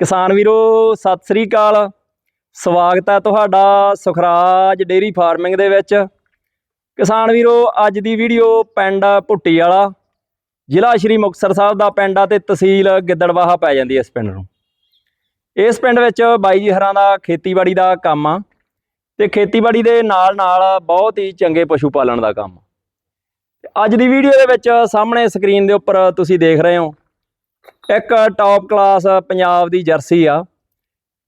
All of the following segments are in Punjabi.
ਕਿਸਾਨ ਵੀਰੋ, ਸਤਿ ਸ੍ਰੀ ਅਕਾਲ। ਸਵਾਗਤ ਹੈ ਤੁਹਾਡਾ ਸੁਖਰਾਜ ਡੇਰੀ ਫਾਰਮਿੰਗ ਦੇ ਵਿੱਚ। ਕਿਸਾਨ ਵੀਰੋ, ਅੱਜ ਦੀ ਵੀਡੀਓ ਪਿੰਡ ਭੁੱਟੀ ਵਾਲਾ, ਜ਼ਿਲ੍ਹਾ ਸ਼੍ਰੀ ਮੁਕਤਸਰ ਸਾਹਿਬ ਦਾ ਪਿੰਡ ਆ ਤੇ ਤਹਿਸੀਲ ਗਿੱਦੜਵਾਹਾ ਪੈ ਜਾਂਦੀ ਇਸ ਪਿੰਡ ਨੂੰ। ਇਸ ਪਿੰਡ ਵਿੱਚ ਬਾਈ ਜੀ ਹਰਾਂ ਦਾ ਖੇਤੀਬਾੜੀ ਦਾ ਕੰਮ ਆ ਤੇ ਖੇਤੀਬਾੜੀ ਦੇ ਨਾਲ ਨਾਲ ਬਹੁਤ ਹੀ ਚੰਗੇ ਪਸ਼ੂ ਪਾਲਣ ਦਾ ਕੰਮ ਅੱਜ ਦੀ ਵੀਡੀਓ ਦੇ ਵਿੱਚ ਸਾਹਮਣੇ ਸਕਰੀਨ ਦੇ ਉੱਪਰ ਤੁਸੀਂ ਦੇਖ ਰਹੇ ਹੋ ਇੱਕ ਟੌਪ ਕਲਾਸ ਪੰਜਾਬ ਦੀ ਜਰਸੀ ਆ,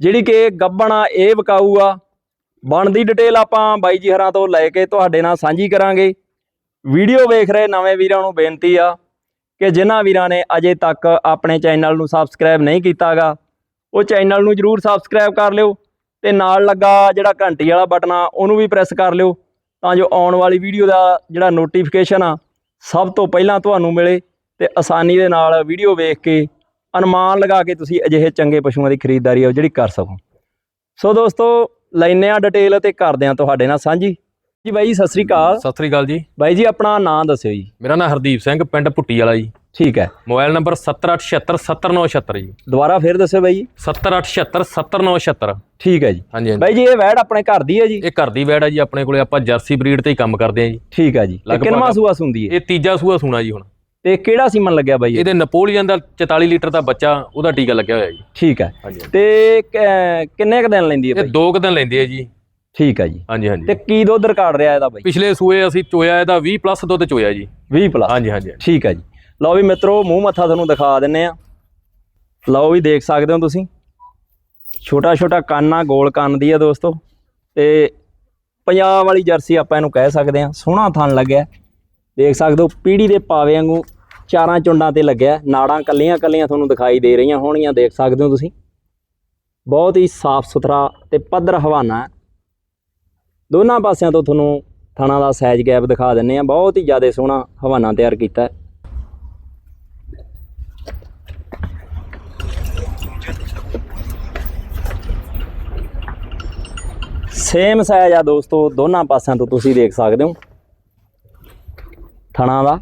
ਜਿਹੜੀ ਕਿ ਗੱਬਣਾ ਇਹ ਵਿਕਾਊ ਆ। ਬਣਦੀ ਡਿਟੇਲ ਆਪਾਂ ਬਾਈ ਜੀ ਹਰਾਂ ਤੋਂ ਲੈ ਕੇ ਤੁਹਾਡੇ ਨਾਲ ਸਾਂਝੀ ਕਰਾਂਗੇ। ਵੀਡੀਓ ਵੇਖ ਰਹੇ ਨਵੇਂ ਵੀਰਾਂ ਨੂੰ ਬੇਨਤੀ ਆ ਕਿ ਜਿਨ੍ਹਾਂ ਵੀਰਾਂ ਨੇ ਅਜੇ ਤੱਕ ਆਪਣੇ ਚੈਨਲ ਨੂੰ ਸਬਸਕ੍ਰਾਈਬ ਨਹੀਂ ਕੀਤਾਗਾ, ਉਹ ਚੈਨਲ ਨੂੰ ਜਰੂਰ ਸਬਸਕ੍ਰਾਈਬ ਕਰ ਲਿਓ ਤੇ ਨਾਲ ਲੱਗਾ ਜਿਹੜਾ ਘੰਟੀ ਵਾਲਾ ਬਟਨ ਆ, ਉਹਨੂੰ ਵੀ ਪ੍ਰੈਸ ਕਰ ਲਿਓ ਤਾਂ ਜੋ ਆਉਣ ਵਾਲੀ ਵੀਡੀਓ ਦਾ ਜਿਹੜਾ ਨੋਟੀਫਿਕੇਸ਼ਨ ਆ, ਸਭ ਤੋਂ ਪਹਿਲਾਂ ਤੁਹਾਨੂੰ ਮਿਲੇ ਤੇ ਆਸਾਨੀ ਦੇ ਨਾਲ ਵੀਡੀਓ ਵੇਖ ਕੇ ਅਨੁਮਾਨ ਲਗਾ ਕੇ ਤੁਸੀਂ ਅਜਿਹੇ ਚੰਗੇ ਪਸ਼ੂਆਂ ਦੀ ਖਰੀਦਦਾਰੀ ਆ ਜਿਹੜੀ ਕਰ ਸਕੋ। ਸੋ ਦੋਸਤੋ ਲੈਨੇ ਆ ਡਿਟੇਲ ਤੇ ਕਰਦੇ ਆ ਤੁਹਾਡੇ ਨਾਲ ਸਾਂਝੀ। ਜੀ ਬਾਈ ਜੀ ਸਤਿ ਸ੍ਰੀ ਅਕਾਲ। ਸਤਿ ਸ੍ਰੀ ਅਕਾਲ ਜੀ। ਬਾਈ ਜੀ ਆਪਣਾ ਨਾਮ ਦੱਸਿਓ ਜੀ। ਮੇਰਾ ਨਾਮ ਹਰਦੀਪ ਸਿੰਘ ਪਿੰਡ ਪੁੱਟੀ ਵਾਲਾ ਜੀ। ਠੀਕ ਹੈ। ਮੋਬਾਈਲ ਨੰਬਰ 7876779976 ਜੀ। ਦੁਬਾਰਾ ਫੇਰ ਦੱਸਿਓ ਬਾਈ। ਜੀ 7876779976 ਠੀਕ ਹੈ ਜੀ। ਹਾਂਜੀ ਹਾਂਜੀ। ਬਾਈ ਜੀ ਇਹ ਵੈੜ ਆਪਣੇ ਘਰ ਦੀ ਹੈ ਜੀ? ਇਹ ਘਰ ਦੀ ਵੈੜ ਹੈ ਜੀ ਆਪਣੇ ਕੋਲੇ ਆਪਾਂ ਜਰਸੀ ਬਰੀਡ ਤੇ ਹੀ ਕੰਮ ਕਰਦੇ ਆ ਜੀ। ਠੀਕ ਹੈ ਜੀ। ਕਿੰਨਵਾਂ ਸੂਆ ਸੁੰਦੀ ਹੈ? ਇਹ ਤੀਜਾ ਸੂਆ ਸੂਣਾ ਜੀ ਹੁਣ। ਤੇ ਕਿਹੜਾ ਸੀਮਨ ਲੱਗਿਆ ਬਾਈ ਇਹ? ਇਹਦੇ ਨਪੋਲੀਅਨ ਦਾ 44 ਲੀਟਰ ਦਾ ਬੱਚਾ ਉਹਦਾ ਟੀਕਾ ਲੱਗਿਆ ਹੋਇਆ ਜੀ। ਠੀਕ ਹੈ। ਹਾਂਜੀ ਤੇ ਕ- ਕਿੰਨੇ ਕ ਦਿਨ ਲੈਂਦੀ ਹੈ ਇਹ ਬਾਈ? ਦੋ ਕੁ ਦਿਨ ਲੈਂਦੇ ਆ ਜੀ। ਠੀਕ ਹੈ ਜੀ। ਹਾਂਜੀ ਤੇ ਹਾਂਜੀ ਕੀ ਦੁੱਧ ਰਿਕਾਰਡ ਰਿਹਾ ਇਹਦਾ ਬਾਈ? ਪਿਛਲੇ ਸੂਏ ਅਸੀਂ ਚੋਇਆ ਇਹਦਾ 20 ਪਲੱਸ ਦੁੱਧ ਚੋਇਆ ਜੀ। 20 ਪਲੱਸ ਹਾਂਜੀ ਹਾਂਜੀ ਹਾਂਜੀ। ਠੀਕ ਹੈ ਜੀ। ਲਓ ਵੀ ਮਿੱਤਰੋ ਮੂੰਹ ਮੱਥਾ ਤੁਹਾਨੂੰ ਦਿਖਾ ਦਿੰਨੇ ਆ। ਲਓ ਵੀ ਦੇਖ ਸਕਦੇ ਹੋ ਤੁਸੀਂ। ਛੋਟਾ ਛੋਟਾ ਕੰਨ ਆ ਗੋਲ ਕੰਨ ਦੀ ਆ ਦੋਸਤੋ। ਤੇ ਪੰਜਾਬ ਵਾਲੀ ਜਰਸੀ ਆਪਾਂ ਇਹਨੂੰ ਕਹਿ ਸਕਦੇ ਆ ਸੋਹਣਾ ਥਣ ਲੱਗਿਆ। ਦੇਖ ਸਕਦੇ ਹੋ, ਪੀੜੀ ਦੇ ਪਾਵੇ ਵਾਂਗੂ ਚਾਰਾਂ ਚੁੰਡਾਂ ਤੇ ਲੱਗਿਆ, ਨਾੜਾਂ ਕੱਲੀਆਂ ਕੱਲੀਆਂ ਤੁਹਾਨੂੰ ਦਿਖਾਈ ਦੇ ਰਹੀਆਂ ਹੋਣੀਆਂ ਦੇਖ ਸਕਦੇ ਹੋ ਤੁਸੀਂ। ਬਹੁਤ ਹੀ ਸਾਫ਼ ਸੁਥਰਾ ਤੇ ਪੱਧਰ ਹਵਾਨਾ ਦੋਨਾਂ ਪਾਸਿਆਂ ਤੋਂ ਤੁਹਾਨੂੰ ਥਣਾ ਦਾ ਸਾਈਜ਼ ਗੈਪ ਦਿਖਾ ਦਿੰਨੇ ਆ ਬਹੁਤ ਹੀ ਜ਼ਿਆਦਾ ਸੋਹਣਾ ਹਵਾਨਾ ਤਿਆਰ ਕੀਤਾ ਹੈ। ਸੇਮ ਸਾਈਜ਼ ਆ ਦੋਸਤੋ, ਦੋਨਾਂ ਪਾਸਿਆਂ ਤੋਂ ਤੁਸੀਂ ਦੇਖ ਸਕਦੇ ਹੋ। ਥਣਾ ਦਾ।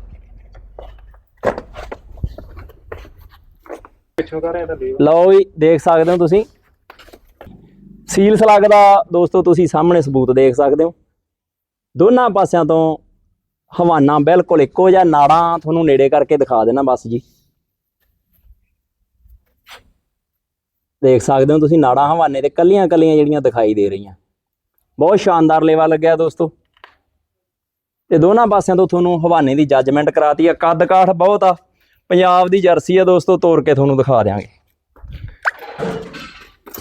ਲਓ ਵੀ ਦੇਖ ਸਕਦੇ ਹੋ ਤੁਸੀਂ। ਸੀਲ ਸਲੱਗ ਦਾ ਦੋਸਤੋ ਤੁਸੀਂ ਸਾਹਮਣੇ ਸਬੂਤ ਦੇਖ ਸਕਦੇ ਹੋ। ਦੋਨਾਂ ਪਾਸਿਆਂ ਤੋਂ ਹਵਾਨਾ ਬਿਲਕੁਲ ਇੱਕੋ ਜਿਹਾ ਨਾੜਾਂ ਤੁਹਾਨੂੰ ਨੇੜੇ ਕਰਕੇ ਦਿਖਾ ਦੇਣਾ ਬਸ ਜੀ। ਦੇਖ ਸਕਦੇ ਹੋ ਤੁਸੀਂ ਨਾੜਾਂ ਹਵਾਨੇ ਤੇ ਕੱਲੀਆਂ ਕੱਲੀਆਂ ਜਿਹੜੀਆਂ ਦਿਖਾਈ ਦੇ ਰਹੀਆਂ। ਬਹੁਤ ਸ਼ਾਨਦਾਰ ਲੇਵਾ ਲੱਗਿਆ ਦੋਸਤੋ। ਤੇ ਦੋਨਾਂ ਪਾਸਿਆਂ ਤੋਂ ਤੁਹਾਨੂੰ ਹਵਾਨੇ ਦੀ ਜੱਜਮੈਂਟ ਕਰਾਤੀ ਆ। ਕੱਦ ਕਾਠ ਬਹੁਤ ਆ। ਪੰਜਾਬ ਦੀ ਜਰਸੀ ਆ ਦੋਸਤੋ ਤੋੜ ਕੇ ਤੁਹਾਨੂੰ ਦਿਖਾ ਦਿਆਂਗੇ।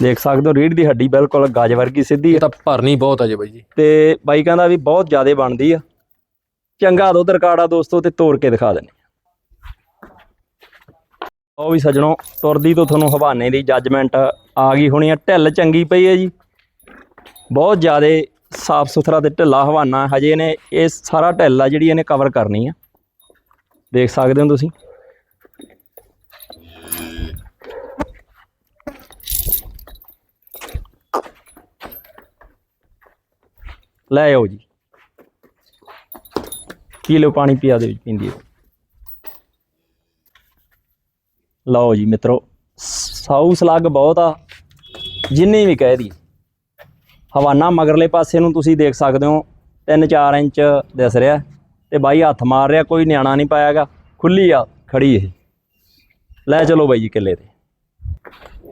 ਦੇਖ ਸਕਦੇ ਹੋ ਰੀੜ ਦੀ ਹੱਡੀ ਬਿਲਕੁਲ ਗਾਜ ਵਰਗੀ ਸਿੱਧੀ ਆ। ਤਾਂ ਭਰਨੀ ਬਹੁਤ ਆ ਜੀ ਬਾਈ ਜੀ। ਤੇ ਬਾਈਕਾਂ ਦਾ ਵੀ ਬਹੁਤ ਜ਼ਿਆਦਾ ਬਣਦੀ ਆ। ਚੰਗਾ ਦੁੱਧ ਰਿਕਾਰਡ ਆ ਦੋਸਤੋ ਤੇ ਤੋੜ ਕੇ ਦਿਖਾ ਦਿੰਦੇ ਉਹ ਵੀ ਸਜਣੋ ਤੁਰਦੀ ਤੋਂ ਤੁਹਾਨੂੰ ਹਵਾਨੇ ਦੀ ਜੱਜਮੈਂਟ ਆ ਗਈ ਹੋਣੀ ਆ। ਢਿੱਲ ਚੰਗੀ ਪਈ ਹੈ ਜੀ। ਬਹੁਤ ਜ਼ਿਆਦਾ ਸਾਫ਼ ਸੁਥਰਾ ਤੇ ਢਿੱਲਾ ਹਵਾਨਾ, ਹਜੇ ਨੇ ਇਹ ਸਾਰਾ ਢਿੱਲ ਆ ਜਿਹੜੀ ਇਹਨੇ ਕਵਰ ਕਰਨੀ ਆ। ਦੇਖ ਸਕਦੇ ਹੋ ਤੁਸੀਂ? ਲੈ ਆਓ ਜੀ। ਕਿਲੋ ਪਾਣੀ ਪਿਆ ਦੇ ਵਿੱਚ, ਪਿੰਦੀ ਲਓ ਜੀ ਮਿੱਤਰੋ, ਸਾਊ ਸਲੱਗ ਬਹੁਤ ਆ, ਜਿੰਨੀ ਵੀ ਕਹਿ ਦੀ ਹਵਾਨਾ ਮਗਰਲੇ ਪਾਸੇ ਨੂੰ ਤੁਸੀਂ ਦੇਖ ਸਕਦੇ ਹੋ 3-4 ਇੰਚ ਦਿਸ ਰਿਹਾ ਤੇ ਬਾਈ ਹੱਥ ਮਾਰ ਰਿਹਾ ਕੋਈ ਨਿਆਣਾ ਨਹੀਂ ਪਾਇਆਗਾ ਖੁੱਲੀ ਆ ਖੜੀ ਇਹ ਲੈ ਚਲੋ ਬਾਈ ਜੀ ਕਿੱਲੇ ਤੇ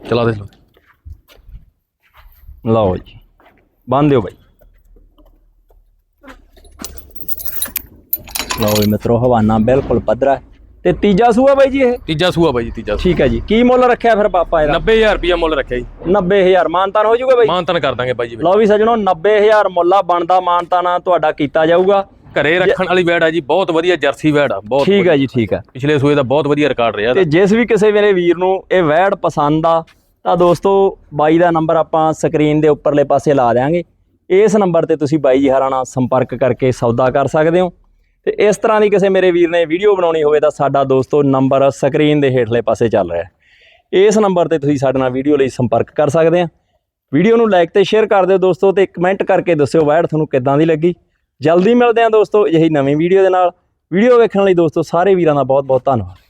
ਚਲਾ ਦੇ ਦੇ। ਲਓ ਜੀ ਬੰਨ ਦਿਓ ਬਾਈ ਲਓ ਮਿੱਤਰੋ ਹਵਾਨਾ ਬਿਲਕੁਲ ਪੱਧਰਾ ਹੈ। ਤੇ ਤੀਜਾ ਸੂਆ ਬਾਈ ਜੀ ਇਹ? ਤੀਜਾ ਸੂਆ ਬਾਈ ਜੀ ਤੀਜਾ ਠੀਕ ਹੈ ਜੀ। ਕੀ ਮੁੱਲ ਰੱਖਿਆ ਫਿਰ ਪਾਪਾ ਇਹਦਾ? 90000 ਰੁਪਿਆ ਮੁੱਲ ਰੱਖਿਆ ਜੀ। 90000 ਮਾਨਤਾਨ ਹੋ ਜਾਊਗਾ ਬਾਈ? ਮਾਨਤਨ ਕਰ ਦਾਂਗੇ ਬਾਈ ਜੀ ਲਓ ਵੀ ਸਜਣੋ 90000 ਮੁੱਲਾ ਬਣਦਾ ਮਾਨਤਾਨਾ ਤੁਹਾਡਾ ਕੀਤਾ ਜਾਊਗਾ। ਘਰੇ ਰੱਖਣ ਵਾਲੀ ਵੈੜ ਆ ਜੀ ਬਹੁਤ ਵਧੀਆ ਜਰਸੀ ਵੈੜ ਆ ਬਹੁਤ ਠੀਕ ਹੈ ਜੀ ਠੀਕ ਹੈ ਪਿਛਲੇ ਸੂਏ ਦਾ ਬਹੁਤ ਵਧੀਆ ਰਿਕਾਰਡ ਰਿਹਾ ਤੇ ਜਿਸ ਵੀ ਕਿਸੇ ਮੇਰੇ ਵੀਰ ਨੂੰ ਇਹ ਵੈੜ ਪਸੰਦ ਆ ਤਾਂ ਦੋਸਤੋ ਬਾਈ ਦਾ ਨੰਬਰ ਆਪਾਂ ਸਕਰੀਨ ਦੇ ਉੱਪਰਲੇ ਪਾਸੇ ਲਾ ਦਿਆਂਗੇ। ਇਸ ਨੰਬਰ ਤੇ ਤੁਸੀਂ ਬਾਈ ਜੀ ਹਰਾਂ ਨਾਲ ਸੰਪਰਕ ਕਰਕੇ ਸੌਦਾ ਕਰ ਸਕਦੇ ਹੋ। ਤੇ ਇਸ ਤਰ੍ਹਾਂ ਦੀ ਕਿਸੇ ਮੇਰੇ ਵੀਰ ਨੇ ਵੀਡੀਓ ਬਣਾਉਣੀ ਹੋਵੇ ਤਾਂ ਸਾਡਾ ਦੋਸਤੋ ਨੰਬਰ ਸਕਰੀਨ ਦੇ ਹੇਠਲੇ ਪਾਸੇ ਚੱਲ ਰਿਹਾ ਹੈ। ਇਸ ਨੰਬਰ ਤੇ ਤੁਸੀਂ ਸਾਡੇ ਨਾਲ ਵੀਡੀਓ ਲਈ ਸੰਪਰਕ ਕਰ ਸਕਦੇ ਆ ਵੀਡੀਓ ਨੂੰ ਲਾਈਕ ਤੇ ਸ਼ੇਅਰ ਕਰ ਦਿਓ ਦੋਸਤੋ ਤੇ ਕਮੈਂਟ ਕਰਕੇ ਦੱਸਿਓ ਵੈੜ ਤੁਹਾਨੂੰ ਕਿੱਦਾਂ ਦੀ ਲੱਗੀ। ਜਲਦੀ ਮਿਲਦੇ ਆ ਦੋਸਤੋ ਇਹੀ ਨਵੀਂ ਵੀਡੀਓ ਦੇ ਨਾਲ। ਵੀਡੀਓ ਵੇਖਣ ਲਈ ਦੋਸਤੋ ਸਾਰੇ ਵੀਰਾਂ ਦਾ ਬਹੁਤ ਬਹੁਤ ਧੰਨਵਾਦ।